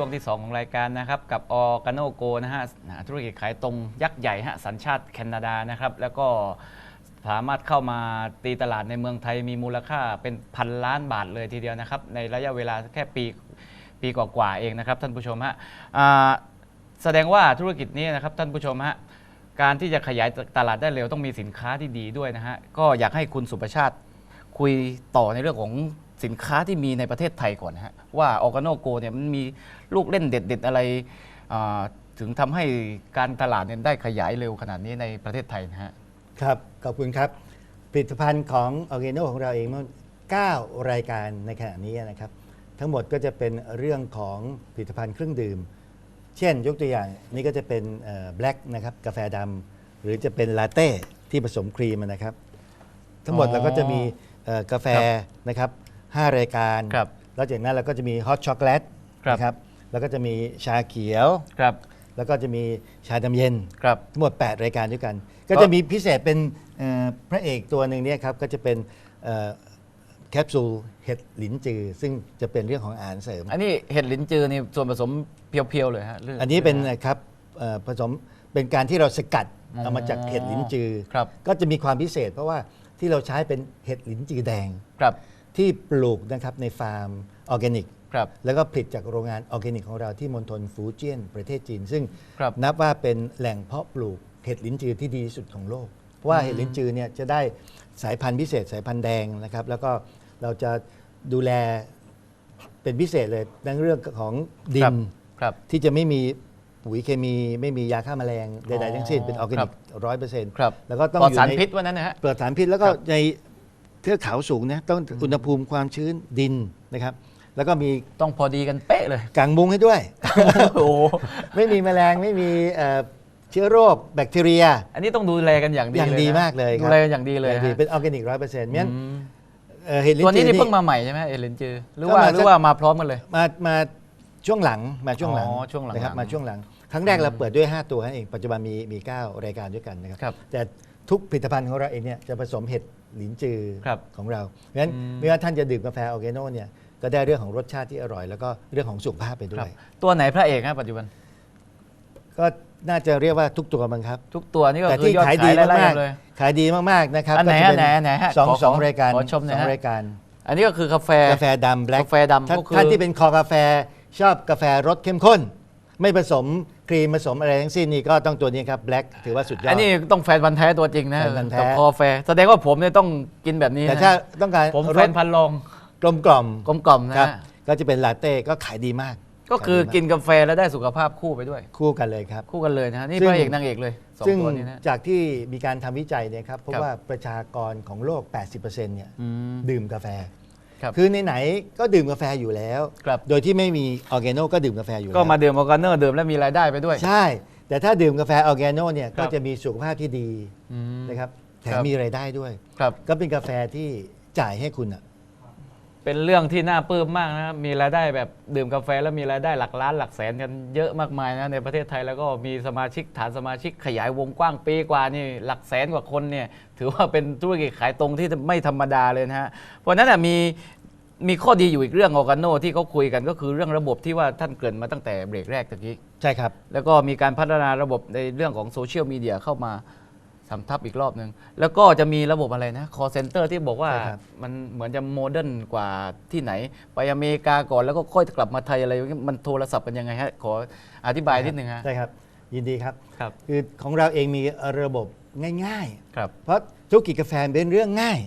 ช่วงที่ 2 ของรายการนะครับ กับออกาโนโกนะฮะธุรกิจขายตรงยักษ์ใหญ่ฮะสัญชาติแคนาดานะครับ แล้วก็สามารถเข้ามาตีตลาดในเมืองไทยมีมูลค่าเป็นพันล้านบาทเลยทีเดียวนะครับ ในระยะเวลาแค่ปีปีกว่าๆเองนะครับ ท่านผู้ชมฮะแสดงว่าธุรกิจนี้นะครับท่านผู้ชมฮะการที่จะขยายตลาดได้เร็วต้องมีสินค้าที่ดีด้วยนะฮะก็อยากให้คุณสุประชาติคุยต่อในเรื่องของ สินค้าที่มีในประเทศไทยก่อนนะฮะว่าออ a าโนโกเนี่ยมันมีลูกเล่นเด็ด ๆ อะไรอ่าถึงทำให้การตลาดเนี่ยได้ขยายเร็วขนาดนี้ในประเทศไทยนะฮะ ครับ ขอบคุณครับ ผลิตภัณฑ์ของออร์แกโนของเราเองมัน9รายการในขณะนี้นะครับ ทั้งหมดก็จะเป็นเรื่องของผลิตภัณฑ์เครื่องดื่ม เช่นยกตัวอย่างนี่ก็จะเป็นแบล็กนะครับกาแฟดำหรือจะเป็นลาเต้ที่ผสมครีมนะครับ ทั้งหมดอ๋อเราก็จะมีเอ่อกาแฟครับนะครับ 5 รายการ ครับ แล้วจากนั้นเราก็จะมีฮอตช็อกโกแลตครับ นะครับ แล้วก็จะมีชาเขียว ครับ แล้วก็จะมีชาดำเย็น ครับ ทั้งหมด 8 รายการด้วยกันก็ก็จะมีพิเศษเป็นเอ่อพระเอกตัวหนึ่งเนี่ยครับ ก็จะเป็นเอ่อแคปซูลเห็ดหลินจือ ซึ่งจะเป็นเรื่องของอาหารเสริม อันนี้เห็ดลิ้นจือนี่ส่วนผสมเพียวๆเลยฮะหรือันนี้เป็นครับเอ่อผสมเป็นการที่เราสกัดอ๋อเอามาจากเห็ดหลินจือ ครับ ก็จะมีความพิเศษ เพราะว่าที่เราใช้เป็นเห็ดหลินจือแดง ครับ ที่ปลูกนะครับในฟาร์มออร์แกนิกครับแล้วก็ผลิตจากโรงงานออร์แกนิกของเราที่มณฑลฟูเจียน ประเทศจีน ซึ่งครับนับว่าเป็นแหล่งเพาะปลูกเห็ดลิ้นจือที่ดีที่สุดของโลก เพราะว่าเห็ดลิ้นจือเนี่ยจะได้สายพันธุ์พิเศษสายพันธุ์แดงนะครับ แล้วก็เราจะดูแลเป็นพิเศษเลยในเรื่องของดิครับนครับที่จะไม่มีปุ๋ยเคมีไม่มียาฆ่าแมลงใดอ๋อๆทั้งสิ้นเป็นออร์แกนิกครับร้อยเปอร์เซ็นต์ครับแล้วก็ต้องปลอดอยู่สารในพิษว่านั้นนะฮะเปลือกสารพิษแล้วก็ครับใน เทือกเขาสูงนะต้องอุณหภูมิความชื้นดินนะครับ แล้วก็มีต้องพอดีกันเป๊ะเลย กางมุ้งให้ด้วย โอ้โหไม่มีแมลงไม่มีเอ่อเชื้อโรคแบคทีเรีย อันนี้ต้องดูแลกันอย่างดีอย่างเลยนะดีมากเลยคดูรับแลกันอย่างดีเลยอางฮะเป็นออร์แกนิกร้อยเปอร์เซ็นต์งั้นอืมเอ่อเห็ดลิ้นตัวนี้จือนี่ นี่เพิ่งมาใหม่ใช่ไหมเอเลนจือหรือก็ว่ามา หรืสัอกว่ามาพร้อมกันเลย มามาช่วงหลังมาช่วงหลังอ๋อช่วงหลังนะครับๆมาช่วงหลัง ครั้งแรกเราเปิดด้วย 5 ตัวนั่นเองปัจจุบันมีมี 9 รายการด้วยกันนะครับ ครับ แต่ทุกผลิตภัณฑ์ของเราเองเนี่ยจะผสมเห็ด หลินจือครับของเราเพราะฉะนั้นอืมไม่ว่าท่านจะดื่มกาแฟออร์แกโนเนี่ยก็ได้เรื่องของรสชาติที่อร่อย แล้วก็เรื่องของสุขภาพไปด้ครัวบ ย ตัวไหนพระเอกฮะปัจจุบัน ก็น่าจะเรียกว่าทุกตัวมั้งครับ ทุกตัวนี่ก็แต่คือที่ยอดขายขาดียไล่มากๆเลย ๆขายดีมากๆนะครับอันไหนก็จะเป็อันไหนอันไหนฮะสองขอสองขอรายการขอชมหน่สอยองฮะ รายการอันนี้ก็คือกาแฟ กาแฟดำแบล็กกาแฟดำท่านก็คือ ท่านที่เป็นคอกาแฟชอบกาแฟรสเข้มข้น ไม่ผสมครีมผสมอะไรทั้งสิ้นนี่ก็ต้องตัวนี้ครับแบล็กถือว่าสุดยอด อันนี้ต้องแฟนพันธ์แท้ตัวจริงนะแฟนพันธุ์แท้ กับคอแฟแสดงว่าผมเนี่ยต้องกินแบบนี้แต่นะถ้าต้องการผมรแฟสนพันธุ์ลองกลมกล่อมกลมกล่อมนะครับ ฮะก็จะเป็นลาเต้ก็ขายดีมากก็คือขายดีมากกินกาแฟแล้วได้สุขภาพคู่ไปด้วย คู่กันเลยครับ คู่กันเลยนะฮะนี่ซึ่ง พระเอกนางเอกเลยสองซึ่งตัวนี้นะ จากที่มีการทำวิจัยเนี่ยครับเพราะครับ ว่าประชากรของโลก 80%เนี่ยอืมดื่มกาแฟ ครับคือในไหนๆก็ดื่มกาแฟอยู่แล้ว ครับ โดยที่ไม่มีออร์แกโนก็ดื่มกาแฟอยู่ก็แล้ว มาดื่มออร์แกเนอร์ดื่มแล้วมีรายได้ไปด้วย ใช่ แต่ถ้าดื่มกาแฟออร์แกโนเนี่ยครัก็บจะมีสุขภาพที่ดีอืมนะครับแถครัมบมีรายได้ด้วย ครับ ก็เป็นกาแฟที่จ่ายให้คุณอะ เป็นเรื่องที่น่าปลื้มมากนะครับมีรายได้แบบดื่มกาแฟแล้วมีรายได้หลักล้านหลักแสนกันเยอะมากมายนะในประเทศไทยแล้วก็มีสมาชิกฐานสมาชิกขยายวงกว้างปีกว่านี่หลักแสนกว่าคนเนี่ยถือว่าเป็นธุรกิจขายตรงที่ไม่ธรรมดาเลยนะฮะเพราะฉะนั้นนะมีมีข้อดีอยู่อีกเรื่องออกาโนที่เขาคุยกันก็คือเรื่องระบบที่ว่าท่านเกริ่นมาตั้งแต่เบรกแรกตะกี้ ใช่ครับ แล้วก็มีการพัฒนาระบบในเรื่องของโซเชียลมีเดียเข้ามา สำทับอีกรอบหนึ่งแล้วก็จะมีระบบอะไรนะ call center ที่บอกว่าใช่ครับ มันเหมือนจะโมเดิร์นกว่าที่ไหน ไปอเมริกาก่อนแล้วก็ค่อยกลับมาไทยอะไรอย่างเงี้ยมันโทรศัพท์กันยังไงฮะ ขออธิบายนิดนึงฮะ ใช่ครับ ยินดีครับ ครับ คือของเราเองมีระบบง่าย ครับ ๆ เพราะธุรกิจกาแฟเป็นเรื่องง่าย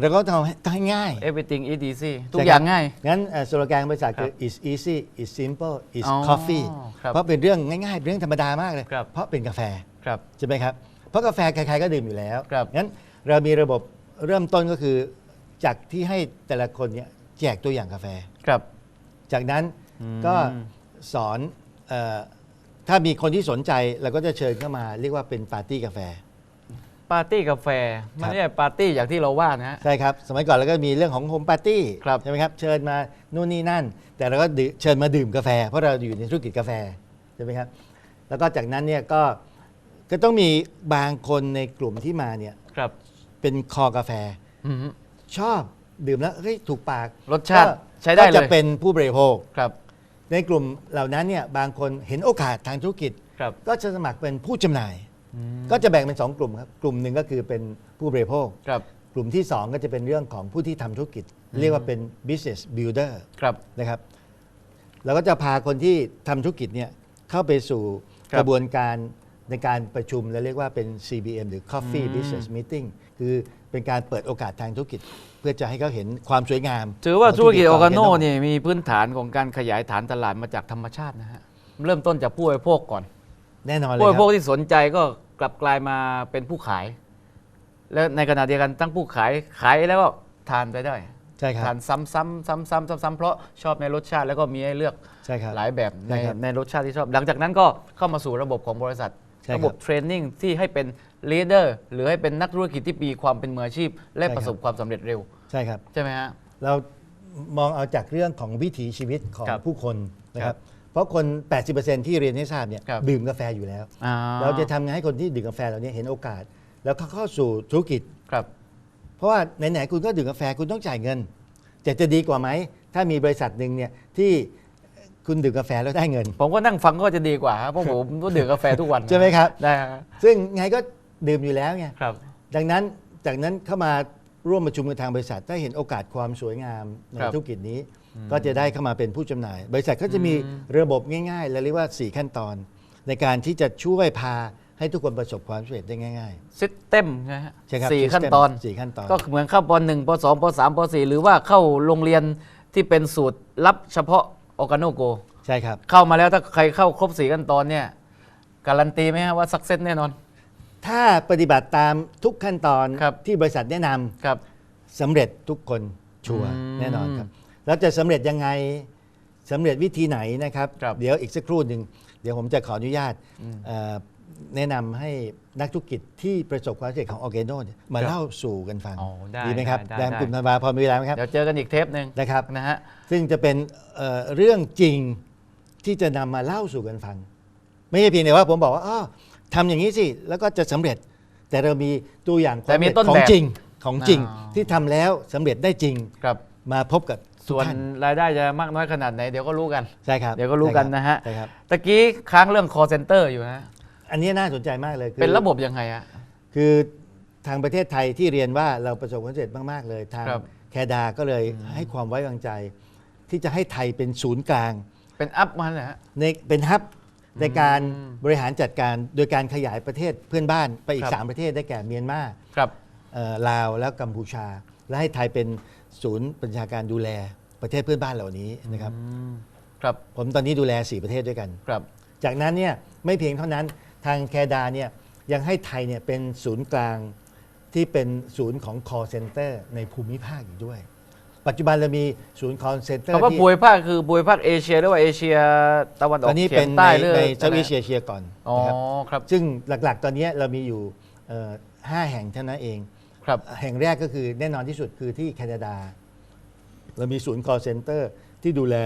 เราก็ต้องให้ต้องให้ง่าย everything is easy ทุกใช่ครับอย่างง่าย งั้นเอ่อสโลแกนบริษัทคือครับ is easy is simple is อ๋อ coffee ครับเพราะเป็นเรื่องง่ายๆ เรื่องธรรมดามากเลย ครับ เพราะเป็นกาแฟ ครับ ใช่ไหมครับ เพราะกาแฟใครๆก็ดื่มอยู่แล้วครับงั้นเรามีระบบเริ่มต้นก็คือจากที่ให้แต่ละคนเนี่ยแจกตัวอย่างกาแฟ ครับ จากนั้นอืมก็สอนเออถ้ามีคนที่สนใจเราก็จะเชิญเข้ามา เรียกว่าเป็นปาร์ตี้กาแฟ ปาร์ตี้กาแฟมันไม่ใช่ปาร์ตี้อย่างที่เราว่านะฮะ ใช่ครับ สมัยก่อนเราก็มีเรื่องของโฮมปาร์ตี้ครับ ใช่ไหมครับ เชิญมานู่นนี่นั่น แต่เราก็ดื่มเชิญมาดื่มกาแฟ เพราะเราอยู่ในธุรกิจกาแฟ ใช่ไหมครับ แล้วก็จากนั้นเนี่ยก็ ก็ต้องมีบางคนในกลุ่มที่มาเนี่ยครับเป็นคอกาแฟ อืมชอบดื่มแล้วเฮ้ยถูกปากรสชาติก็ใช้ได้เลย ก็จะเป็นผู้บริโภค ครับในกลุ่มเหล่านั้นเนี่ยบางคนเห็นโอกาสทางธุรกิจ ครับ ก็จะสมัครเป็นผู้จำหน่ายก็จะแบ่งเป็น 2 กลุ่มครับ กลุ่มหนึ่งก็คือเป็นผู้บริโภค ครับกลุ่มที่ 2 ก็จะเป็นเรื่องของผู้ที่ทำธุรกิจ เรียกว่าเป็น business builder ครับ นะครับเราก็จะพาคนที่ทำธุรกิจเนี่ยเข้าไปสู่ครับ กระบวนการ ในการประชุมและเรียกว่าเป็น CBM หรือ Coffee อืม Business Meeting คือเป็นการเปิดโอกาสทางธุรกิจ เพื่อจะให้เขาเห็นความสวยงามถือว่าขงธุรกิจอของร์แกโน Organo เนี่ยมีพื้นฐานของการขยายฐานตลาดมาจากธรรมชาตินะฮะเริ่มต้นจากผู้บริโภคก่อน แน่นอนเลยผู้บคริรัโภคบที่สนใจก็กลับกลายมาเป็นผู้ขาย และในขณะเดียวกันตั้งผู้ขายขายแล้วก็ทานไปได้ใช่ครับทานซ้ำๆซ้ำๆซ้ำๆเพราะชอบในรสชาติแล้วก็มีให้เลือกใช่ครับหลายแบบในใช่ครับในรสชาติที่ชอบ หลังจากนั้นก็เข้ามาสู่ระบบของบริษัทใช่ค รับระบบเทรนนิ่งที่ให้เป็นลีดเดอร์หรือให้เป็นนักธุรกิจที่มีความเป็นมืออาชีพ และใช่ครับประสบความสำเร็จเร็ว ใช่ครับ ใช่ไหมฮะเรามองเอาจากเรื่องของวิถีชีวิตของครับผู้คนนะคครัรับบเพราะคน 80%ที่เรียนให้ทราบเนี่ยครับดื่มกาแฟอยู่แล้วอ่าเราจะทำไงให้คนที่ดื่มกาแฟเหล่านี้เห็นโอกาส แล้วเขาเข้าสู่ธุรกิจครับ เพราะว่าไหนๆคุณก็ดื่มกาแฟคุณต้องจ่ายเงินจะจะดีกว่าไหม ถ้ามีบริษัทหนึ่งเนี่ยที่ คุณดื่มกาแฟแล้วได้เงิน ผมก็นั่งฟังก็จะดีกว่าครับเพราะผมก็ดื่มกาแฟทุกวันใช่ไหมครับได้ครับซึ่งไงก็ดื่มอยู่แล้วไงครับ ดังนั้นจากนั้นเข้ามาร่วมประชุมกับทางบริษัท ถ้าเห็นโอกาสความสวยงามในครับธุรกิจนี้ ก็จะได้เข้ามาเป็นผู้จำหน่าย บริษัทก็จะมีระบบง่ายๆ และเรียกว่า 4 ขั้นตอน ในการที่จะช่วยพาให้ทุกคนประสบความสำเร็จได้ง่าย ซิสเต็มนะฮะๆใช่ครับสี่ System ขั้นตอนสี่ขั้นตอน ก็เหมือนเข้าปหนึ่งปสองปสามปสี่หรือว่าเข้าโรงเรียนที่เป็นสูตรลับเฉพาะ ออร์แกโนโก ใช่ครับ เข้ามาแล้วถ้าใครเข้าครบสี่ขั้นตอนเนี่ย การันตีไหมฮะว่าสักเซสแน่นอน ถ้าปฏิบัติตามทุกขั้นตอนครับ ที่บริษัทแนะนำครับ สำเร็จทุกคนชัวร์อืมแน่นอนครับ แล้วจะสำเร็จยังไงสำเร็จวิธีไหนนะครับ ครับเดี๋ยวอีกสักครู่หนึ่งเดี๋ยวผมจะขออนุญาตเอ่อ แนะนำให้นักธุรกิจที่ประสบความสำเร็จของออร์แกโนมาครับเล่าสู่กันฟังอ๋อได้ไหมครับได้ได้ได้กลุ่มธันวาพอมีเวลาไหมครับ เดี๋ยวเจอกันอีกเทปหนึ่งนะครับ นะฮะ ซึ่งจะเป็นเอ่อเรื่องจริงที่จะนำมาเล่าสู่กันฟัง ไม่ใช่เพียงแต่ว่าผมบอกว่าอ๋อทำอย่างนี้สิ แล้วก็จะสำเร็จ แต่เรามีตัวอย่างความแต่มีสำเร็จต้นของแบบจริงของจริงอ่า ที่ทำแล้วสำเร็จได้จริงครับ มาพบกับทุส่กวนท่านรายได้จะมากน้อยขนาดไหนเดี๋ยวก็รู้กัน ใช่ครับเดี๋ยวก็รู้กันนะฮะ ใช่ครับ ตะกี้ค้างเรื่อง call center อยู่นะ อันนี้น่าสนใจมากเลยคือเป็นระบบยังไงอะคือทางประเทศไทยที่เรียนว่าเราประสบความสำเร็จมาก ๆ เลยทางครับ แคดาก็เลยให้ความไว้วางใจ ที่จะให้ไทยเป็นศูนย์กลาง เป็นอัพมันนะฮะ ในเป็นฮับในการอืมบริหารจัดการโดยการขยายประเทศเพื่อนบ้านไปอีกครับ3 ประเทศได้แก่เมียนมาครับ เอ่อลาวแล้วกัมพูชา และให้ไทยเป็นศูนย์บัญชาการดูแลประเทศเพื่อนบ้านเหล่านี้นะครับอืมครับผมตอนนี้ดูแล 4 ประเทศด้วยกัน ครับ จากนั้นเนี่ยไม่เพียงเท่านั้น ทางแคดาเนี่ยยังให้ไทยเนี่ยเป็นศูนย์กลางที่เป็นศูนย์ของ call center ในภูมิภาคอีกด้วย ปัจจุบันเรามีศูนย์ call center คำว่าที่ภูมิภาคคือภูมิภาคเอเชียหรือว่าเอเชียตะวันอตออกนนี้เฉีเป็ยนงในใต้หรือในอะเซาท์ไรอีสเอเชียก่อนอ๋อนะครับครับซึ่งหลักๆ ตอนนี้เรามีอยู่เอ่อห้าแห่งเท่านั้นเองครับแห่งแรกก็คือแน่นอนที่สุดคือที่แคนาดา เรามีศูนย์ call center ที่ดูแล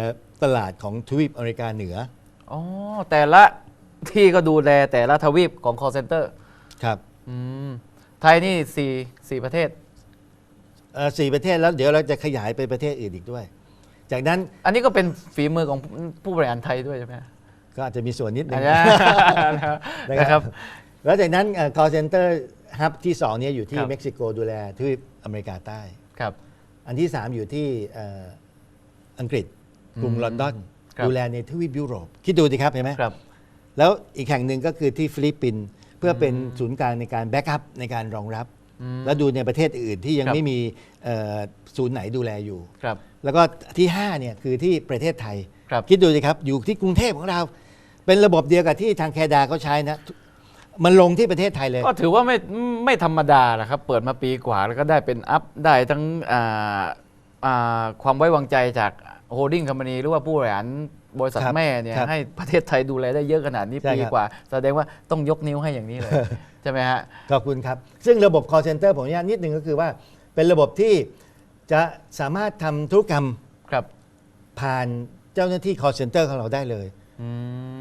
ตลาดของทวีปอเมริกาเหนืออ๋อแต่ละ ที่ก็ดูแลแต่ละทวีปของ call center ครับอืมไทยนี่สี่สี่ประเทศ เอ่อสี่ประเทศแล้วเดี๋ยวเราจะขยายไปประเทศอื่นอีกด้วย จากนั้นอันนี้ก็เป็นฝีมือของผู้บริหารไทยด้วยใช่ไหมก็อาจจะมีส่วนนิดนึอันงนี้นะครับแล้วจากนั้นเอ่อ call center ฮับที่สองเนี่ยอยู่ที่ครับ เม็กซิโกดูแลทวีปอเมริกาใต้ ครับ อันที่สามอยู่ที่เอ่ออังกฤษกรุงอืมลอนดอนครับดูแลในทวีปยุโรป คิดดูสิครับเห็นไหมครับ แล้วอีกแห่งหนึ่งก็คือที่ฟิลิปปินส์เพื่อเป็นศูนย์กลางในการแบ็กอัพในการรองรับอืมแล้วดูในประเทศอื่นที่ยังครับไม่มีเอ่อศูนย์ไหนดูแลอยู่ครับแล้วก็ที่5เนี่ยคือที่ประเทศไทยครับคิดดูสิครับอยู่ที่กรุงเทพของเรา เป็นระบบเดียวกับที่ทางแคนาดาเขาใช้นะมันลงที่ประเทศไทยเลย ก็ถือว่าไม่ไม่ธรรมดาแหละครับ เปิดมาปีกว่าแล้วก็ได้เป็นอัพได้ทั้งอ่าอ่าความไว้วางใจจาก โฮดดิ้งคอมพานีหรือว่าผู้บริหารบริษัทครับแม่เนี่ยครับให้ประเทศไทยดูแลได้เยอะขนาดนี้ใช่ปีครับ กว่า แสดงว่าต้องยกนิ้วให้อย่างนี้เลย ใช่ไหมฮะ ขอบคุณครับ ซึ่งระบบ call center ผมอนุญาตนิดนึงก็คือว่า เป็นระบบที่จะสามารถทำธุรกรรมครับผ่านเจ้าหน้าที่ call center ของเราได้เลยอื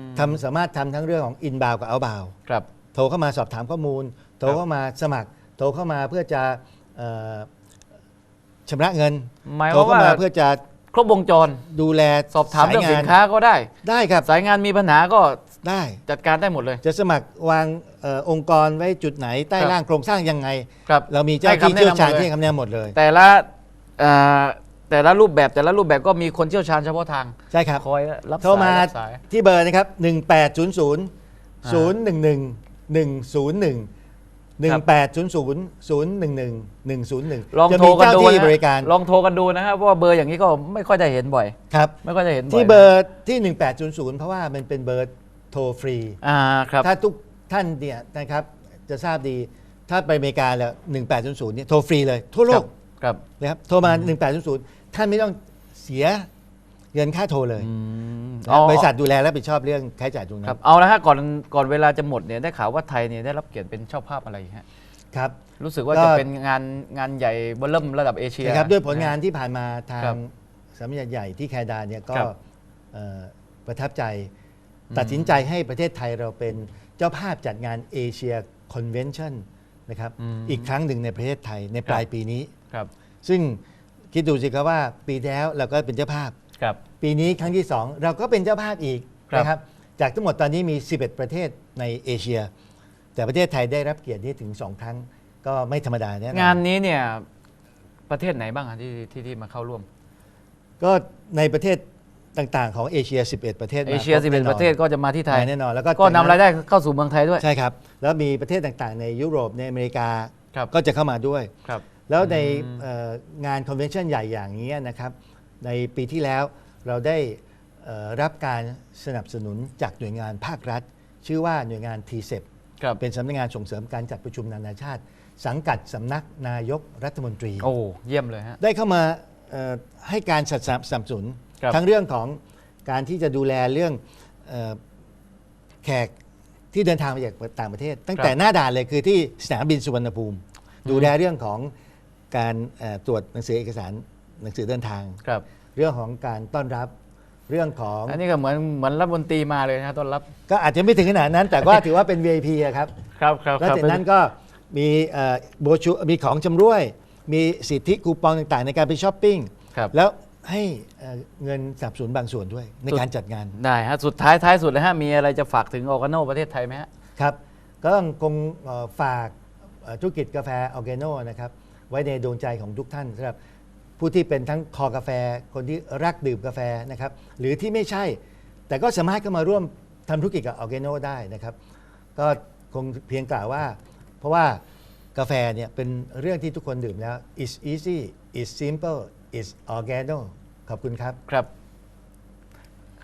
มทำสามารถทำทั้งเรื่องของ inbound กับ outbound ครับ โทรเข้ามาสอบถามข้อมูล โทรเข้ามาสมัคร โทรเข้ามาเพื่อจะเอ่อชำระเงิน หมายโทรความเข้าว่า มาเพื่อจะ ครบวงจร ดูแลสอบถามยเรื่องงสินค้าก็ได้ ได้ครับสายงานมีปัญหาก็ได้จัดการได้หมดเลย จะสมัครวางเออองค์กรไว้จุดไหนใต้ครับล่างโครงสร้างยังไงครับเรามีเจ้าให้ที่คำแนะเชี่ยวนำชาญหมดเลยที่ให้คำแนะนำหมดเลย แต่ละเอ่อแต่ละรูปแบบแต่ละรูปแบบก็มีคนเชี่ยวชาญเฉพาะทางใช่ครับคอยรับโทรมาสายรับสายที่เบอร์นะครับ 1800 011 101 1800 011 101ลองจะโทรมีกันเจ้าดูที่นะบริการลองโทรกันดูนะครับเพราะว่าเบอร์อย่างนี้ก็ไม่ค่อยได้เห็นบ่อย ครับ ไม่ค่อยได้เห็นบ่อยที่เบอร์ที่ 1800 เพราะว่ามันเป็นเบอร์โทรฟรี อ่าครับ ถ้าทุกท่านเนี่ยนะครับจะทราบดีถ้าไปอเมริกาแล้ว 1800 เนี่ยโทรฟรีเลย ทั่วโลกครับ นะครับโทรมา 1800 ท่านไม่ต้องเสีย เงินค่าโทรเลยอืมนะเอาบริษัทดูแลและรับผิดชอบเรื่องค่าใช้จ่ายตรงคนั้รับนเอาละฮะก่อนก่อนเวลาจะหมดเนี่ยได้ข่าวว่าไทยเนี่ยได้รับเกียรติเป็นเจ้าภาพอะไรฮะครับ รู้สึกว่าก็ จะเป็นงานงานใหญ่เบอร์เริ่มระดับเอเชีย นะครับด้วยผลงานที่ผ่านมาทาครังบสำนักงานใหญ่ที่แคนาดาเนี่ยก็ครับเอ่อประทับใจ ตัดสินใจให้ประเทศไทยเราเป็นเจ้าภาพจัดงานเอเชียคอนเวนชั่นนะครับอืม อีกครั้งหนึ่งในประเทศไทยในปลายปีนี้ ครับ ซึ่งคิดดูสิครับว่าปีที่แล้วเราก็เป็นเจ้าภาพ ครับ ปีนี้ครั้งที่ 2 เราก็เป็นเจ้าภาพอีกครับ นะครับ จากทั้งหมดตอนนี้มี 11 ประเทศในเอเชีย แต่ประเทศไทยได้รับเกียรตินี้ถึง 2 ครั้ง ก็ไม่ธรรมดาแน่นอน งานนี้เนี่ยประเทศไหนบ้างอะที่ที่ที่มาเข้าร่วม ก็ในประเทศต่างๆ ของเอเชีย 11 ประเทศมาเอเชีย คบแน่น11อนประเทศก็จะมาที่ไทยมาแน่นอนแล้วก็ ก็นำรายได้เข้าสู่เมืองไทยด้วย ใช่ครับ แล้วมีประเทศต่างๆ ในยุโรปในอเมริกาครับ ก็จะเข้ามาด้วย ครับ แล้วในอืมเอ่องานคอนเวนชั่นใหญ่อย่างนี้นะครับ ในปีที่แล้วเราได้เอ่อรับการสนับสนุนจากหน่วยงานภาครัฐ ชื่อว่าหน่วยงาน t c e p ครับเป็นสำนักงานส่งเสริมการจัดประชุมนานาชาติ สังกัดสำนักนายกรัฐมนตรี โอ้เยี่ยมเลยฮะได้เข้ามาเอ่อให้การสนับสนุนครับทั้งเรื่องของการที่จะดูแลเรื่องเอ่อแขกที่เดินทางมาจากต่างประเทศ ตั้งแต่หน้าด่านเลยคือที่สนามบินสุวรรณภูมิ ดูแลเรื่องของการเอ่อตรวจหนังสือเอกสาร หนังสือเดินทาง ครับ เรื่องของการต้อนรับเรื่องของอันนี้ก็เหมือนเหมือนรัฐมนตรีมาเลยนะต้อนรับ ก็อาจจะไม่ถึงขนาดนั้น แต่ก็ถือว่าเป็น VIP อะครับ ครับครับแล้วจากนั้นก็มีเอ่อโบรชัวร์มีของชำร่วย มีสิทธิคูปองต่างๆ ในการไปช้อปปิ้งครับ แล้วให้เอ่อเงินสนับสนุนบางส่วนด้วยในการจัดงาน ได้ฮะ สุดท้ายท้ายสุดเลยฮะ มีอะไรจะฝากถึงออร์แกโนประเทศไทยไหมฮะ ครับก็ต้องคงเอ่อฝากเอ่อธุรกิจกาแฟออร์แกโนนะครับ ไว้ในดวงใจของทุกท่านสำหรับ ผู้ที่เป็นทั้งคอกาแฟ คนที่รักดื่มกาแฟนะครับหรือที่ไม่ใช่ แต่ก็สามารถเข้ามาร่วมทำธุรกิจกับออร์แกโนได้นะครับ ก็คงเพียงกล่าวว่า เพราะว่ากาแฟเนี่ยเป็นเรื่องที่ทุกคนดื่มแล้ว it's easy it's simple it's organo ขอบคุณครับครับ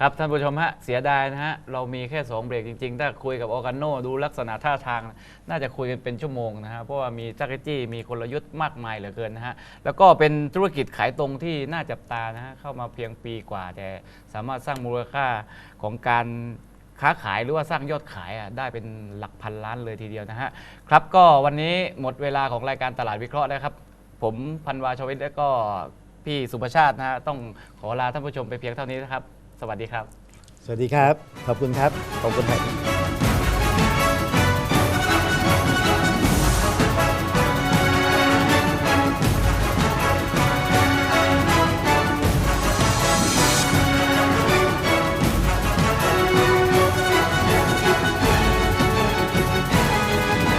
ครับท่านผู้ชมฮะเสียดายนะฮะเรามีแค่ 2 เบรกจริงๆ ถ้าคุยกับออร์กานโนดูลักษณะท่าทาง น่าจะคุยกันเป็นชั่วโมงนะฮะเพราะว่ามีจักรจี้มีกลยุทธ์มากมายเหลือเกินนะฮะแล้วก็เป็นธุรกิจขายตรงที่น่าจับตานะฮะเข้ามาเพียงปีกว่า แต่สามารถสร้างมูลค่าของการค้าขายหรือว่าสร้างยอดขายอะได้เป็นหลักพันล้านเลยทีเดียวนะฮะครับก็วันนี้หมดเวลาของรายการตลาดวิเคราะห์แล้วครับ ผมพันวาชวิตและก็พี่สุภชาตินะฮะต้องขอลาท่านผู้ชมไปเพียงเท่านี้นะครับ สวัสดีครับ สวัสดีครับ ขอบคุณครับ ขอบคุณครับ